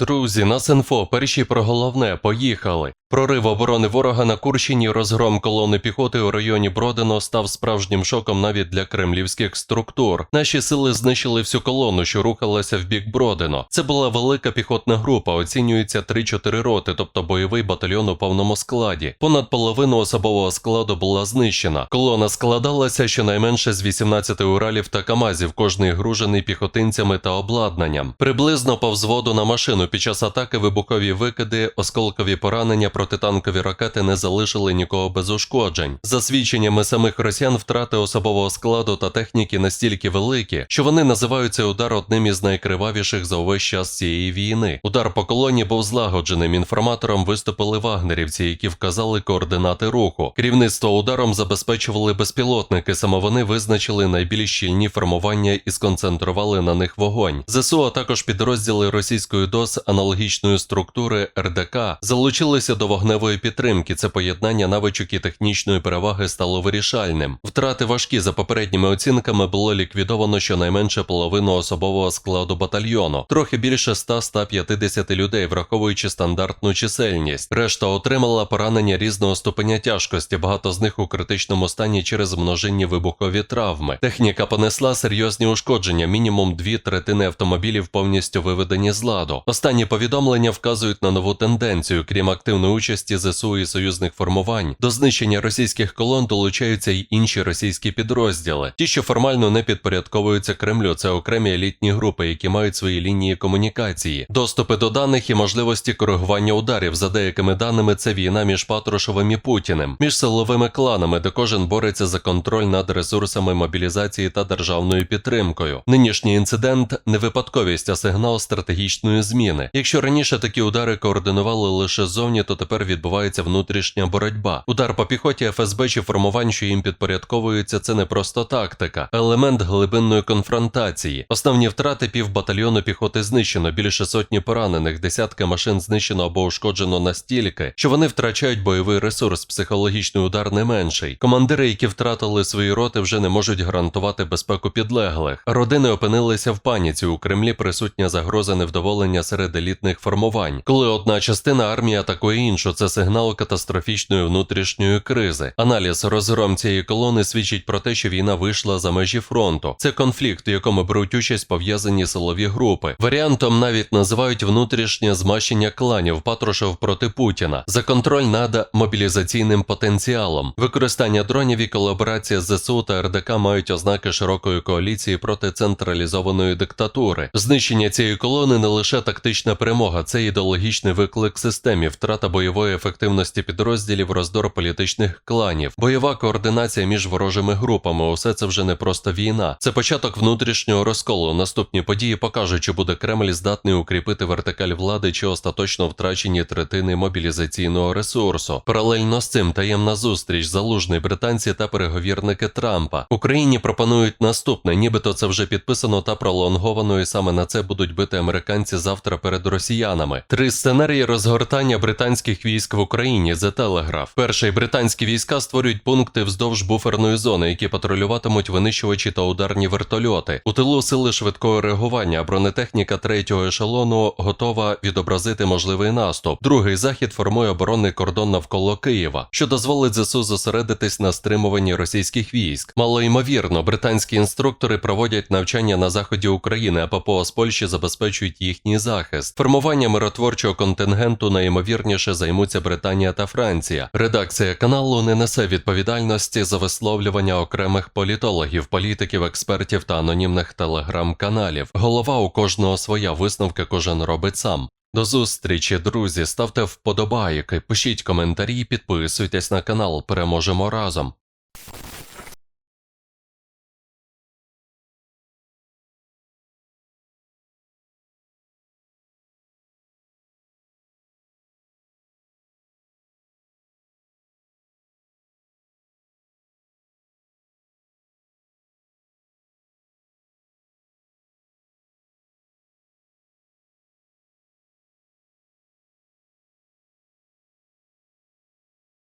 Друзі, нас інфо, перші про головне, поїхали. Прорив оборони ворога на Курщині, розгром колони піхоти у районі Бродино став справжнім шоком навіть для кремлівських структур. Наші сили знищили всю колону, що рухалася в бік Бродино. Це була велика піхотна група, оцінюється 3-4 роти, тобто бойовий батальйон у повному складі. Понад половину особового складу була знищена. Колона складалася щонайменше з 18 уралів та камазів, кожний гружений піхотинцями та обладнанням. Приблизно по взводу на машину під час атаки вибухові викиди, осколкові поранення, протитанкові ракети не залишили нікого без ушкоджень. За свідченнями самих росіян, втрати особового складу та техніки настільки великі, що вони називають цей удар одним із найкривавіших за увесь час цієї війни. Удар по колоні був злагодженим. Інформатором виступили вагнерівці, які вказали координати руху. Керівництво ударом забезпечували безпілотники. Саме вони визначили найбільш щільні формування і сконцентрували на них вогонь. ЗСУ, а також підрозділи російської ДОС аналогічної структури РДК залучилися до вогневої підтримки. Це поєднання навичок і технічної переваги стало вирішальним. Втрати важкі за попередніми оцінками було ліквідовано щонайменше половину особового складу батальйону, трохи більше 100-150 людей, враховуючи стандартну чисельність. Решта отримала поранення різного ступеня тяжкості. Багато з них у критичному стані через множинні вибухові травми. Техніка понесла серйозні ушкодження. Мінімум дві третини автомобілів повністю виведені з ладу. Останні повідомлення вказують на нову тенденцію. Крім активної участі ЗСУ і союзних формувань, до знищення російських колон долучаються й інші російські підрозділи. Ті, що формально не підпорядковуються Кремлю, це окремі елітні групи, які мають свої лінії комунікації, доступи до даних і можливості коригування ударів. За деякими даними, це війна між Патрушевим і Путіним, між силовими кланами, де кожен бореться за контроль над ресурсами мобілізації та державною підтримкою. Нинішній інцидент не випадковість, а сигнал стратегічної зміни. Якщо раніше такі удари координували лише ззовні, то тепер відбувається внутрішня боротьба. Удар по піхоті ФСБ чи формувань, що їм підпорядковуються, це не просто тактика, елемент глибинної конфронтації. Основні втрати півбатальйону піхоти знищено, більше сотні поранених, десятки машин знищено або ушкоджено настільки, що вони втрачають бойовий ресурс, психологічний удар не менший. Командири, які втратили свої роти, вже не можуть гарантувати безпеку підлеглих. Родини опинилися в паніці. У Кремлі присутня загроза невдоволення серед елітних формувань. Коли одна частина армії атакує іншу, це сигнал катастрофічної внутрішньої кризи. Аналіз розгром цієї колони свідчить про те, що війна вийшла за межі фронту. Це конфлікт, у якому беруть участь пов'язані силові групи. Варіантом навіть називають внутрішнє змащення кланів Патрушев проти Путіна за контроль над мобілізаційним потенціалом. Використання дронів і колаборація з ЗСУ та РДК мають ознаки широкої коаліції проти централізованої диктатури. Знищення цієї колони не лише тактична перемога, це ідеологічний виклик системі, втрата бойової ефективності підрозділів, роздор політичних кланів, бойова координація між ворожими групами. Усе це вже не просто війна. Це початок внутрішнього розколу. Наступні події покажуть, чи буде Кремль здатний укріпити вертикаль влади чи остаточно втрачені третини мобілізаційного ресурсу. Паралельно з цим таємна зустріч залужний британці та переговірники Трампа. Україні пропонують наступне, нібито це вже підписано та пролонговано, і саме на це будуть бити американці завтра перед росіянами. Три сценарії розгортання британських військ в Україні The Telegraph. Перший британські війська створюють пункти вздовж буферної зони, які патрулюватимуть винищувачі та ударні вертольоти. У тилу сили швидкого реагування, бронетехніка третього ешелону готова відобразити можливий наступ. Другий захід формує оборонний кордон навколо Києва, що дозволить ЗСУ зосередитись на стримуванні російських військ. Мало ймовірно, британські інструктори проводять навчання на заході України, а ППО з Польщі забезпечують їхній захист. Формування миротворчого контингенту найімовірніше займуться Британія та Франція. Редакція каналу не несе відповідальності за висловлювання окремих політологів, політиків, експертів та анонімних телеграм-каналів. Голова у кожного своя висновки кожен робить сам. До зустрічі, друзі. Ставте вподобайки, пишіть коментарі, підписуйтесь на канал. Переможемо разом.